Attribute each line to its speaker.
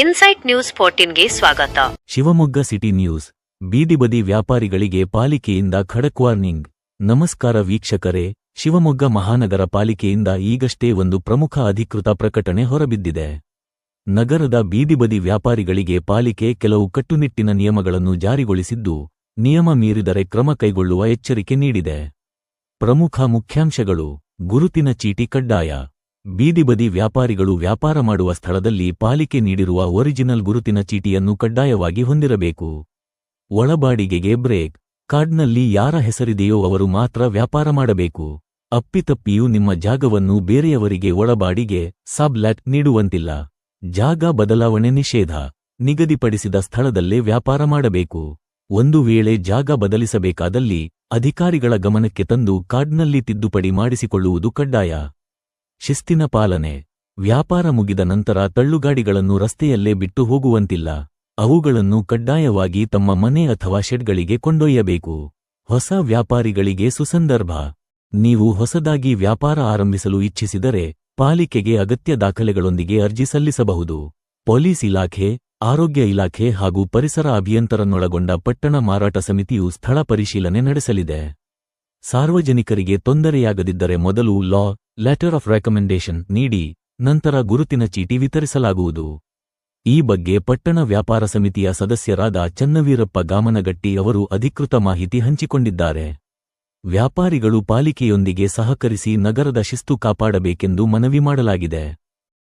Speaker 1: Insight news ಫೋರ್ಟೀನ್ಗೆ ಸ್ವಾಗತ.
Speaker 2: Shivamogga city news. ಬೀದಿ ಬದಿ ವ್ಯಾಪಾರಿಗಳಿಗೆ ಪಾಲಿಕೆಯಿಂದ ಖಡಕ್ ವಾರ್ನಿಂಗ್. ನಮಸ್ಕಾರ ವೀಕ್ಷಕರೇ, ಶಿವಮೊಗ್ಗ ಮಹಾನಗರ ಪಾಲಿಕೆಯಿಂದ ಈಗಷ್ಟೇ ಒಂದು ಪ್ರಮುಖ ಅಧಿಕೃತ ಪ್ರಕಟಣೆ ಹೊರಬಿದ್ದಿದೆ. ನಗರದ ಬೀದಿಬದಿ ವ್ಯಾಪಾರಿಗಳಿಗೆ ಪಾಲಿಕೆ ಕೆಲವು ಕಟ್ಟುನಿಟ್ಟಿನ ನಿಯಮಗಳನ್ನು ಜಾರಿಗೊಳಿಸಿದ್ದು, ನಿಯಮ ಮೀರಿದರೆ ಕ್ರಮ ಕೈಗೊಳ್ಳುವ ಎಚ್ಚರಿಕೆ ನೀಡಿದೆ. ಪ್ರಮುಖ ಮುಖ್ಯಾಂಶಗಳು, ಗುರುತಿನ ಚೀಟಿ ಕಡ್ಡಾಯ. ಬೀದಿ ಬದಿ ವ್ಯಾಪಾರಿಗಳು ವ್ಯಾಪಾರ ಮಾಡುವ ಸ್ಥಳದಲ್ಲಿ ಪಾಲಿಕೆ ನೀಡಿರುವ ಒರಿಜಿನಲ್ ಗುರುತಿನ ಚೀಟಿಯನ್ನು ಕಡ್ಡಾಯವಾಗಿ ಹೊಂದಿರಬೇಕು. ಒಳಬಾಡಿಗೆಗೆ ಬ್ರೇಕ್. ಕಾರ್ಡ್ನಲ್ಲಿ ಯಾರ ಹೆಸರಿದೆಯೋ ಅವರು ಮಾತ್ರ ವ್ಯಾಪಾರ ಮಾಡಬೇಕು. ಅಪ್ಪಿತಪ್ಪಿಯೂ ನಿಮ್ಮ ಜಾಗವನ್ನು ಬೇರೆಯವರಿಗೆ ಒಳಬಾಡಿಗೆ, ಸಬ್ಲ್ಯಾಟ್ ನೀಡುವಂತಿಲ್ಲ. ಜಾಗ ಬದಲಾವಣೆ ನಿಷೇಧ. ನಿಗದಿಪಡಿಸಿದ ಸ್ಥಳದಲ್ಲೇ ವ್ಯಾಪಾರ ಮಾಡಬೇಕು. ಒಂದು ವೇಳೆ ಜಾಗ ಬದಲಿಸಬೇಕಾದಲ್ಲಿ ಅಧಿಕಾರಿಗಳ ಗಮನಕ್ಕೆ ತಂದು ಕಾರ್ಡ್ನಲ್ಲಿ ತಿದ್ದುಪಡಿ ಮಾಡಿಸಿಕೊಳ್ಳುವುದು ಕಡ್ಡಾಯ. ಶಿಸ್ತಿನ ಪಾಲನೆ. ವ್ಯಾಪಾರ ಮುಗಿದ ನಂತರ ತಳ್ಳುಗಾಡಿಗಳನ್ನು ರಸ್ತೆಯಲ್ಲೇ ಬಿಟ್ಟು ಹೋಗುವಂತಿಲ್ಲ. ಅವುಗಳನ್ನು ಕಡ್ಡಾಯವಾಗಿ ತಮ್ಮ ಮನೆ ಅಥವಾ ಶೆಡ್ಗಳಿಗೆ ಕೊಂಡೊಯ್ಯಬೇಕು. ಹೊಸ ವ್ಯಾಪಾರಿಗಳಿಗೆ ಸುಸಂದರ್ಭ. ನೀವು ಹೊಸದಾಗಿ ವ್ಯಾಪಾರ ಆರಂಭಿಸಲು ಇಚ್ಛಿಸಿದರೆ ಪಾಲಿಕೆಗೆ ಅಗತ್ಯ ದಾಖಲೆಗಳೊಂದಿಗೆ ಅರ್ಜಿ ಸಲ್ಲಿಸಬಹುದು. ಪೊಲೀಸ್ ಇಲಾಖೆ, ಆರೋಗ್ಯ ಇಲಾಖೆ ಹಾಗೂ ಪರಿಸರ ಅಭಿಯಂತರನ್ನೊಳಗೊಂಡ ಪಟ್ಟಣ ಮಾರಾಟ ಸಮಿತಿಯು ಸ್ಥಳ ಪರಿಶೀಲನೆ ನಡೆಸಲಿದೆ. ಸಾರ್ವಜನಿಕರಿಗೆ ತೊಂದರೆಯಾಗದಿದ್ದರೆ ಮೊದಲು ಲಾ, ಲೆಟರ್ ಆಫ್ ರೆಕಮೆಂಡೇಶನ್ ನೀಡಿ, ನಂತರ ಗುರುತಿನ ಚೀಟಿ ವಿತರಿಸಲಾಗುವುದು. ಈ ಬಗ್ಗೆ ಪಟ್ಟಣ ವ್ಯಾಪಾರ ಸಮಿತಿಯ ಸದಸ್ಯರಾದ ಚನ್ನವೀರಪ್ಪ ಗಾಮನಗಟ್ಟಿ ಅವರು ಅಧಿಕೃತ ಮಾಹಿತಿ ಹಂಚಿಕೊಂಡಿದ್ದಾರೆ. ವ್ಯಾಪಾರಿಗಳು ಪಾಲಿಕೆಯೊಂದಿಗೆ ಸಹಕರಿಸಿ ನಗರದ ಶಿಸ್ತು ಕಾಪಾಡಬೇಕೆಂದು ಮನವಿ ಮಾಡಲಾಗಿದೆ.